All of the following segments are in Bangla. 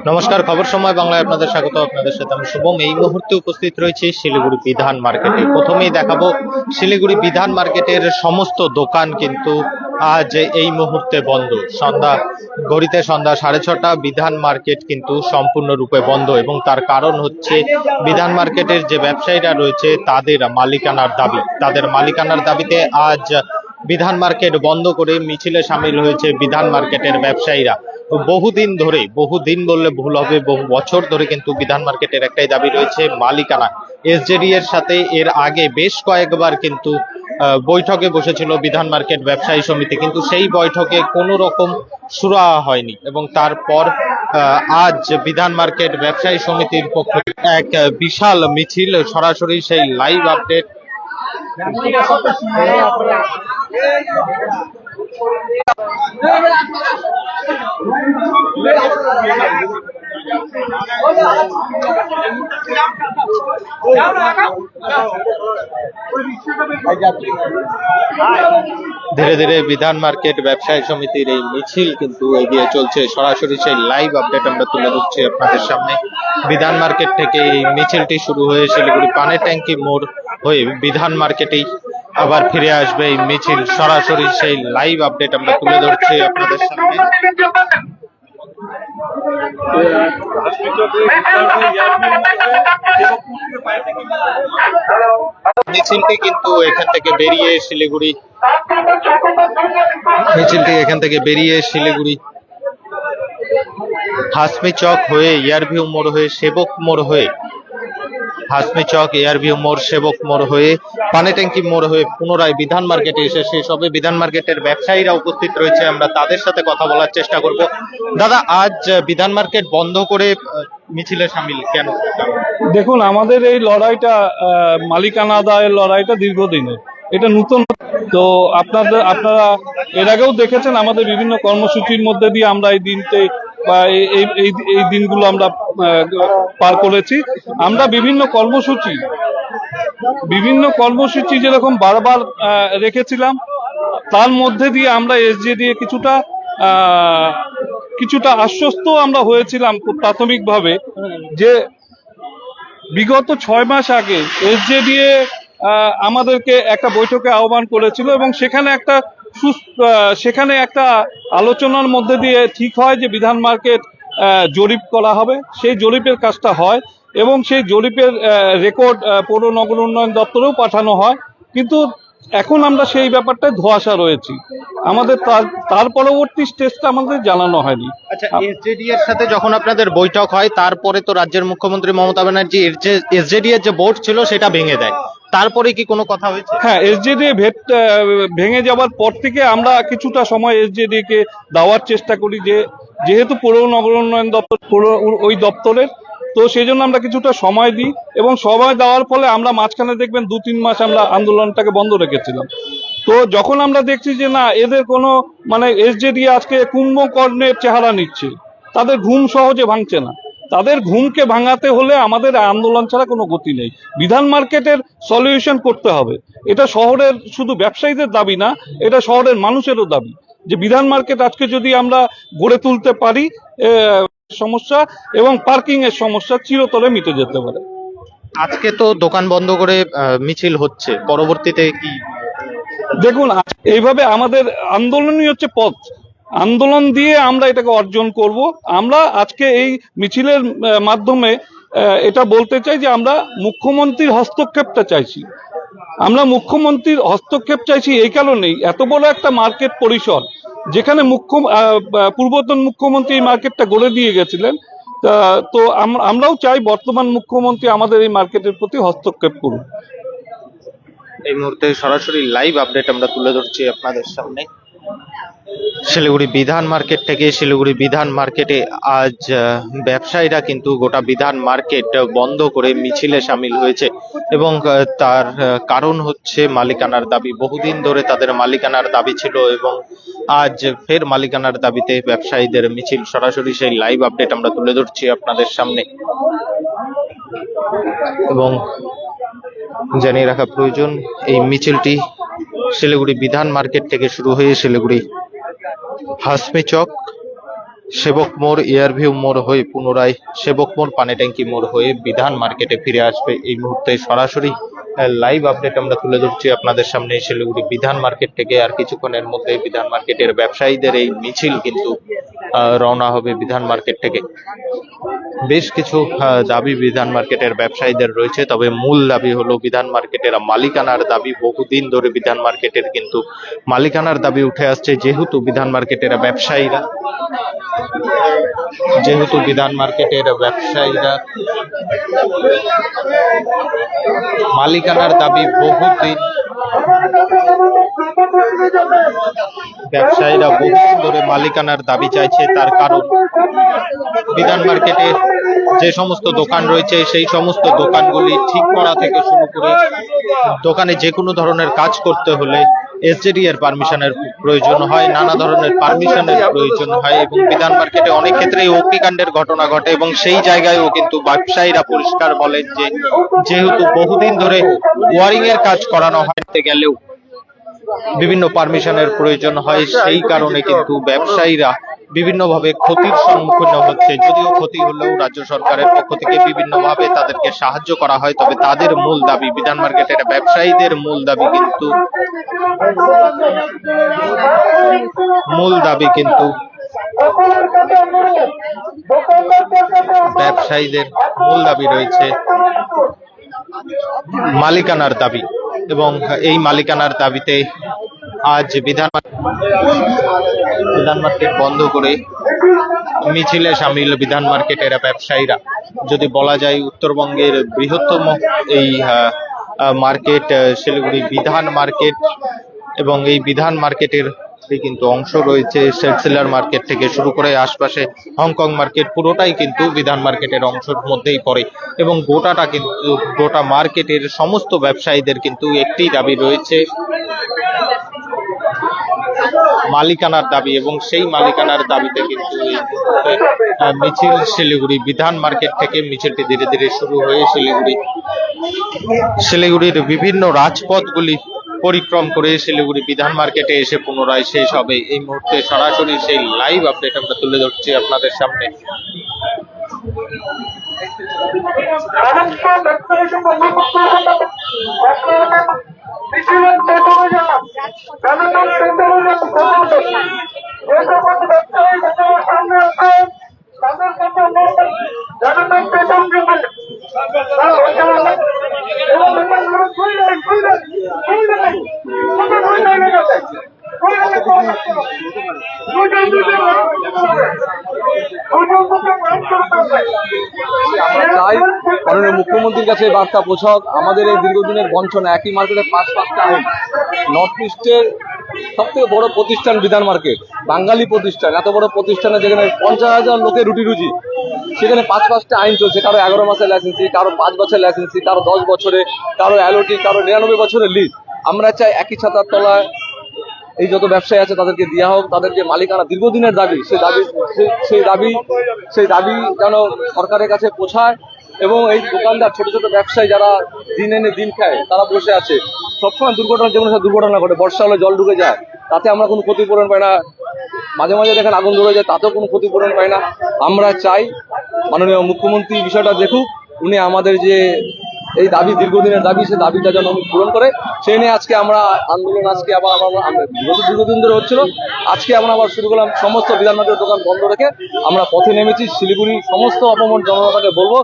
নমস্কার, খবর সময় বাংলায় আপনাদের স্বাগত আপনাদের সাথে আমি শুভম। এই মুহূর্তে উপস্থিত রয়েছে শিলিগুড়ি বিধান মার্কেটে। প্রথমেই দেখাবো শিলিগুড়ি বিধান মার্কেটের সমস্ত দোকান কিন্তু আজ এই মুহূর্তে বন্ধ। সন্ধ্যা ঘড়িতে সন্ধ্যা সাড়ে ছটা, বিধান মার্কেট কিন্তু সম্পূর্ণরূপে বন্ধ এবং তার কারণ হচ্ছে বিধান মার্কেটের যে ব্যবসায়ীরা রয়েছে তাদের মালিকানার দাবি। তাদের মালিকানার দাবিতে আজ বিধান মার্কেট বন্ধ করে মিছিলে সামিল হয়েছে বিধান মার্কেটের ব্যবসায়ীরা। বহুদিন ধরে, বহুদিন বললে ভুল হবে, বহু বছর ধরে কিন্তু বিধান মার্কেটের একটাই দাবি রয়েছে মালিকানা। এসজেডি এর সাথে এর আগে বেশ কয়েকবার কিন্তু বৈঠকে বসেছিল বিধান মার্কেট ব্যবসায়ী সমিতি, কিন্তু সেই বৈঠকে কোনো রকম সুরাহা হয়নি এবং তারপর আজ বিধান মার্কেট ব্যবসায়ী সমিতির পক্ষ এক বিশাল মিছিল সরাসরি সেই লাইভ আপডেট ধীরে ধীরে বিধান মার্কেট ব্যবসায়ী সমিতির এই মিছিল কিন্তু এগিয়ে চলছে। সরাসরি সেই লাইভ আপডেট আমরা তুলে ধরছি আপনাদের সামনে। বিধান মার্কেট থেকে এই মিছিলটি শুরু হয়ে শিলিগুড়ি পানের ট্যাঙ্কি মোড় হয়ে বিধান মার্কেটেই আবার ফিরে আসবে এই মিছিল। সরাসরি সেই লাইভ আপডেট আমরা তুলে ধরছি আপনাদের সামনে। মিছিলটি কিন্তু এখান থেকে বেরিয়ে শিলিগুড়ি। মিছিলটি এখান থেকে বেরিয়ে শিলিগুড়ি। হাসমি চক হয়ে, ইয়ারভিউ মোড় হয়ে, সেবক মোড় হয়ে হাসমি চক, এয়ারভিউ মোড়, সেবক মোড় হয়ে, পানি ট্যাঙ্কি মোড় হয়ে পুনরায় বিধান মার্কেটে এসে শেষ হবে বিধান মার্কেটের ব্যবসায়ীরা উপস্থিত রয়েছে। আমরা তাদের সাথে কথা বলার চেষ্টা করব। দাদা, আজ বিধান মার্কেট বন্ধ করে মিছিলে সামিল কেন? দেখুন, আমাদের এই লড়াইটা মালিকানা আদায়ের লড়াইটা দীর্ঘদিনের। এটা নতুন। তো আপনাদের, আপনারা এর আগেও দেখেছেন, আমাদের বিভিন্ন কর্মসূচির মধ্যে দিয়ে আমরা এই দিনতে বা এই, এই- দিনগুলো আমরা পার করেছি। আমরা বিভিন্ন কর্মসূচি বিভিন্ন কর্মসূচি যেরকম বারবার রেখেছিলাম, তার মধ্যে দিয়ে আমরা এসজে দিয়ে কিছুটা কিছুটা আশ্বস্ত আমরা হয়েছিলাম প্রাথমিকভাবে যে বিগত ছয় মাস আগে এসজেডিএ আমাদেরকে একটা বৈঠকে আহ্বান করেছিল এবং সেখানে একটা সেখানে একটা আলোচনার মধ্যে দিয়ে ঠিক হয় যে বিধান মার্কেট জরিপ করা হবে। সেই জরিপের কাজটা হয় এবং সেই জরিপের রেকর্ড পৌর নগর উন্নয়ন দপ্তরেও পাঠানো হয়। কিন্তু এখন আমরা সেই ব্যাপারটায় ধোয়াশা রয়েছি। আমাদের তার তার পরবর্তী স্টেজটা আমাদের জানানো হয়নি। আচ্ছা এসজেডি এর সাথে যখন আপনাদের বৈঠক হয়, তারপরে তো রাজ্যের মুখ্যমন্ত্রী মমতা ব্যানার্জি এসজেডি এর যে বোর্ড ছিল, সেটা ভেঙে দেয়। তারপরে কি কোনো কথা হয়েছে? হ্যাঁ এসজেডি ভেট ভেঙে যাওয়ার পর থেকে আমরা কিছুটা সময় এসজেডি কে দেওয়ার চেষ্টা করি যে, যেহেতু পৌর নগর উন্নয়ন দপ্তর ওই দপ্তরের, তো সেই জন্য আমরা কিছুটা সময় দিই এবং সময় দেওয়ার ফলে আমরা মাঝখানে দেখবেন দু তিন মাস আমরা আন্দোলনটাকে বন্ধ রেখেছিলাম। তো যখন আমরা দেখছি যে না, এদের কোনো মানে এসজেডি আজকে কুম্ভকর্ণের চেহারা নিচ্ছে, তাদের ঘুম সহজে ভাঙছে না। তাদের ঘুমকে ভাঙাতে হলে আমাদের আন্দোলন ছাড়া কোনো গতি নেই। বিধান মার্কেটের সলিউশন করতে হবে। এটা শহরের শুধু ব্যবসায়ীদের দাবি না এটা শহরের মানুষেরও দাবি যে বিধান মার্কেট আজকে যদি আমরা গড়ে তুলতে পারি সমস্যা এবং পার্কিং এর সমস্যা চিরতরে মিটে যেতে পারে। আজকে তো দোকান বন্ধ করে মিছিল হচ্ছে। পরবর্তীতে কি? দেখুন এইভাবে আমাদের আন্দোলনই হচ্ছে পথ। আন্দোলন দিয়ে আমরা এটাকে অর্জন করব। আমরা আজকে এই মিছিলের মাধ্যমে এটা বলতে চাই যে আমরা মুখ্যমন্ত্রীর হস্তক্ষেপটা চাইছি। আমরা মুখ্যমন্ত্রীর হস্তক্ষেপ চাইছি এই কারণেই। এত বড় একটা মার্কেট পরিসর, যেখানে মুখ্য পূর্বতন মুখ্যমন্ত্রী এই মার্কেটটা গড়ে দিয়ে গেছিলেন, তো আমরাও চাই বর্তমান মুখ্যমন্ত্রী আমাদের এই মার্কেটের প্রতি হস্তক্ষেপ করুন এই মুহূর্তে সরাসরি লাইভ আপডেট আমরা তুলে ধরছি আপনাদের সামনে। শিলিগুড়ি বিধান মার্কেট থেকে শিলিগুড়ি বিধান মার্কেটে আজ ব্যবসায়ীরা কিন্তু গোটা বিধান মার্কেট বন্ধ করে মিছিলে সামিল হয়েছে এবং তার কারণ হচ্ছে মালিকানার দাবি। বহুদিন ধরে তাদের মালিকানার দাবি ছিল এবং আজ ফের মালিকানার দাবিতে ব্যবসায়ীদের মিছিল। সরাসরি সেই লাইভ আপডেট আমরা তুলে ধরছি আপনাদের সামনে। এবং জানিয়ে রাখা প্রয়োজন, এই মিছিলটি শিলিগুড়ি বিধান মার্কেট থেকে শুরু হয়ে শিলিগুড়ি হাসমি চক সেবক মোড়, এয়ারভিউ মোড় হয়ে পুনরায় সেবক মোড়, পানি ট্যাঙ্কি মোড় হয়ে বিধান মার্কেটে ফিরে আসবে এই মুহূর্তে। সরাসরি লাইভ আপডেট আমরা তুলে ধরছি আপনাদের সামনে। শিলিগুড়ি বিধান মার্কেট থেকে আর কিছুক্ষণের মধ্যে বিধান মার্কেটের ব্যবসায়ীদের এই মিছিল কিন্তু রওনা হবে বিধান মার্কেট থেকে। বেশ কিছু দাবি বিধান মার্কেটের ব্যবসায়ীদের রয়েছে, তবে মূল দাবি হলো বিধান মার্কেটের মালিকানার দাবি। বহুদিন ধরে বিধান মার্কেটের কিন্তু মালিকানার দাবি উঠে আসছে, যেহেতু বিধান মার্কেটের ব্যবসায়ীরা, যেহেতু বিধান মার্কেটের ব্যবসায়ীরা মালিকানার দাবি বহুদিন ব্যবসায়ীরা বহুদিন ধরে মালিকানার দাবি চাইছে, তার কারণ বিধান মার্কেটে যে সমস্ত দোকান রয়েছে, সেই সমস্ত দোকানগুলি ঠিক করা থেকে শুরু করে দোকানে যে কোনো ধরনের কাজ করতে হলে এসজেডি এর পারমিশনের প্রয়োজন হয়, নানা ধরনের পারমিশনের প্রয়োজন হয় এবং বিধান মার্কেটে অনেক ক্ষেত্রেই অগ্নিকাণ্ডের ঘটনা ঘটে এবং সেই জায়গায়ও কিন্তু ব্যবসায়ীরা পরিষ্কার বলেন যে, যেহেতু বহুদিন ধরে ওয়ারিং এর কাজ করানো হতে গেলেও বিভিন্ন পারমিশনের প্রয়োজন হয় সেই কারণে কিন্তু ব্যবসায়ীরা বিভিন্নভাবে ক্ষতির সম্মুখীন হচ্ছে। যদিও ক্ষতি হলেও রাজ্য সরকারের পক্ষ থেকে বিভিন্নভাবে তাদেরকে সাহায্য করা হয়, তবে তাদের মূল দাবি, বিধান মার্কেটের ব্যবসায়ীদের মূল দাবি কিন্তু মূল দাবি কিন্তু ব্যবসায়ীদের মূল দাবি রয়েছে মালিকানার দাবি। এবং এই মালিকানার দাবিতে আজ বিধান বিধান মার্কেট বন্ধ করে মিছিলে সামিল বিধান মার্কেটের ব্যবসায়ীরা। যদি বলা যায় উত্তরবঙ্গের বৃহত্তম এই মার্কেট শিলিগুড়ি বিধান মার্কেট এবং এই বিধান মার্কেটের কিন্তু অংশ রয়েছে সেলসেলার মার্কেট থেকে শুরু করে আশপাশে হংকং মার্কেট, পুরোটাই কিন্তু বিধান মার্কেটের অংশের মধ্যেই পড়ে। এবং গোটাটা কিন্তু, গোটা মার্কেটের সমস্ত ব্যবসায়ীদের কিন্তু একটি দাবি রয়েছে। মালিকানার দাবি এবং সেই মালিকানার দাবিতে কিন্তু মিছিল শিলিগুড়ি, বিধান মার্কেট থেকে মিছিলটি ধীরে ধীরে শুরু হয়ে শিলিগুড়ি। শিলিগুড়ির বিভিন্ন রাজপথগুলি পরিক্রম করে শিলিগুড়ি বিধান মার্কেটে এসে পুনরায় শেষ হবে। এই মুহূর্তে সরাসরি সেই লাইভ আপডেট আমরা তুলে ধরছি আপনাদের সামনে। আমরা এই বার্তা পৌঁছক আমাদের এই দীর্ঘদিনের বঞ্চনা একই মার্কেটে পাঁচ পাঁচটা আইন নর্থ ইস্টের সব থেকে বড় প্রতিষ্ঠান বিধান মার্কেট, বাঙালি প্রতিষ্ঠান, এত বড় প্রতিষ্ঠানে যেখানে পঞ্চাশ হাজার লোকের রুটি রুজি, সেখানে পাঁচ পাঁচটা আইন চলছে, কারও এগারো মাসের লাইসেন্সি কারও পাঁচ বছরের লাইসেন্সি কারও দশ বছরে, কারও অ্যালোটি কারও নিরানব্বই বছরের লিজ আমরা চাই একই ছাতার তলায় এই যত ব্যবসায়ী আছে তাদেরকে দেওয়া হোক তাদের যে মালিকানা দীর্ঘদিনের দাবি, সেই দাবি সেই- সেই দাবি সেই দাবি যেন সরকারের কাছে পৌঁছায়। এবং এই দোকানদার, ছোট ছোট ব্যবসায়ী যারা দিন এনে দিন খায়, তারা বসে আছে। সবসময় দুর্ঘটনা যেমন দুর্ঘটনা ঘটে, বর্ষা হলে জল ঢুকে যায়, তাতে আমরা কোনো ক্ষতিপূরণ পাই না। মাঝে মাঝে দেখেন আগুন ধরে যায়, তাতেও কোনো ক্ষতিপূরণ পাই না। আমরা চাই মাননীয় মুখ্যমন্ত্রী বিষয়টা দেখুক, উনি আমাদের যে এই দাবি দীর্ঘদিনের দাবি, সে দাবিটা যেন পূরণ করে, সেই নিয়ে আজকে আমরা আন্দোলন, আজকে আবার আমরা বিগত দীর্ঘদিন ধরে হচ্ছিল। আজকে আমরা আবার শুরু করলাম, সমস্ত বিধাননগরের দোকান বন্ধ রেখে আমরা পথে নেমেছি। শিলিগুড়ি সমস্ত অপমর জনতাকে বলব,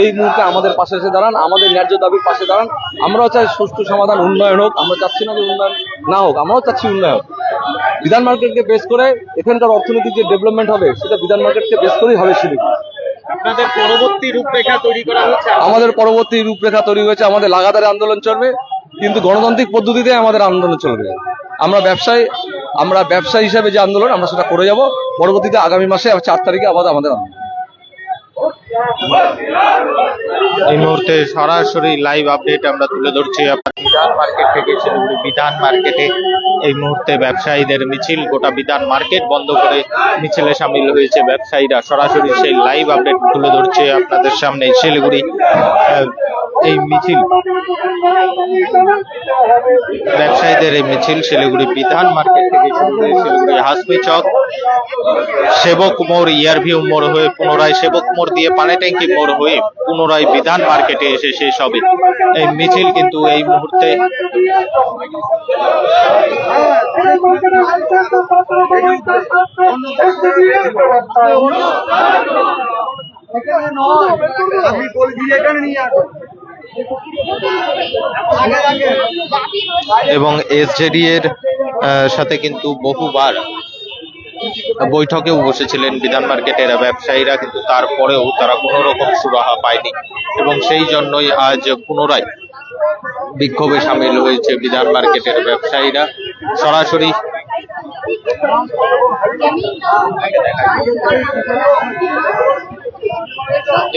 এই মুহূর্তে আমাদের পাশে এসে দাঁড়ান, আমাদের ন্যায্য দাবির পাশে দাঁড়ান। আমরাও চাই সুষ্ঠু সমাধান, উন্নয়ন হোক। আমরা চাচ্ছি না যে উন্নয়ন না হোক, আমরাও চাচ্ছি উন্নয়ন বিধান মার্কেটকে বেস করে এখানকার অর্থনৈতিক যে ডেভেলপমেন্ট হবে, সেটা বিধান মার্কেটকে বেস করেই হবে শিলিগুড়ি। আপনাদের পরবর্তী রূপরেখা তৈরি করা হচ্ছে? আমাদের পরবর্তী রূপরেখা তৈরি হয়েছে, আমাদের লাগাতার আন্দোলন চলবে, কিন্তু গণতান্ত্রিক পদ্ধতিতে আমাদের আন্দোলন চলবে। আমরা ব্যবসায়, আমরা ব্যবসা হিসাবে যে আন্দোলন, আমরা সেটা করে যাব। পরবর্তীতে আগামী মাসে, চার তারিখে আবার আমাদের আন্দোলন। এই মুহূর্তে সরাসরি লাইভ আপডেট আমরা তুলে ধরছি বিধান মার্কেট থেকে, শিলিগুড়ি বিধান মার্কেটে এই মুহূর্তে ব্যবসায়ীদের মিছিল, গোটা বিধান মার্কেট বন্ধ করে মিছিলে সামিল হয়েছে ব্যবসায়ীরা। সরাসরি সেই লাইভ আপডেট তুলে ধরছে আপনাদের সামনে শিলিগুড়ি এই মিছিল। ব্যবসায়ীদের এই মিছিল শিলিগুড়ি বিধান মার্কেট থেকে শুরু হয়ে শিলিগুড়ি হাসমি চক সেবক মোড় ইয়ারভিউ মোড় হয়ে পুনরায় সেবক মোড় দিয়ে পানি ট্যাঙ্কি মোড় হয়ে পুনরায় বিধান মার্কেটে এসে শেষ হবে। এই মিছিল কিন্তু এই মুহূর্তে এবং এসজেডি এর সাথে কিন্তু বহুবার বৈঠকেও বসেছিলেন বিধান মার্কেটের ব্যবসায়ীরা, কিন্তু তারপরেও তারা কোনো রকম সুরাহা পায়নি এবং সেই জন্যই আজ পুনরায় বিক্ষোভে সামিল হয়েছে বিধান মার্কেটের ব্যবসায়ীরা। সরাসরি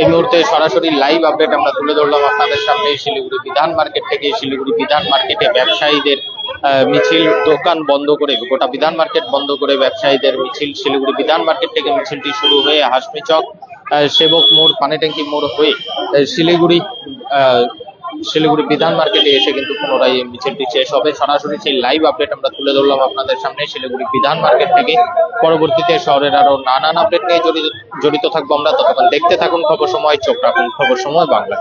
এই মুহূর্তে সরাসরি লাইভ আপডেট আমরা তুলে ধরলাম। আপনাদের সামনে শিলিগুড়ি বিধান মার্কেট থেকে শিলিগুড়ি বিধান মার্কেটে ব্যবসায়ীদের মিছিল দোকান বন্ধ করে গোটা বিধান মার্কেট বন্ধ করে ব্যবসায়ীদের মিছিল শিলিগুড়ি বিধান মার্কেট থেকে মিছিলটি শুরু হয়ে হাসমি চক আহ, সেবক মোড় পানি পানিট্যাঙ্কি মোড় হয়ে শিলিগুড়ি শিলিগুড়ি বিধান মার্কেটে এসে কিন্তু পুনরায় এই মিছিলটি শেষ হবে। সরাসরি সেই লাইভ আপডেট আমরা তুলে ধরলাম আপনাদের সামনে শিলিগুড়ি বিধান মার্কেট থেকে। পরবর্তীতে শহরের আরও নানান আপডেট নিয়ে জড়িত জড়িত থাকব আমরা। ততক্ষণ দেখতে থাকুন খবর সময় চোখ রাখুন খবর সময় বাংলা।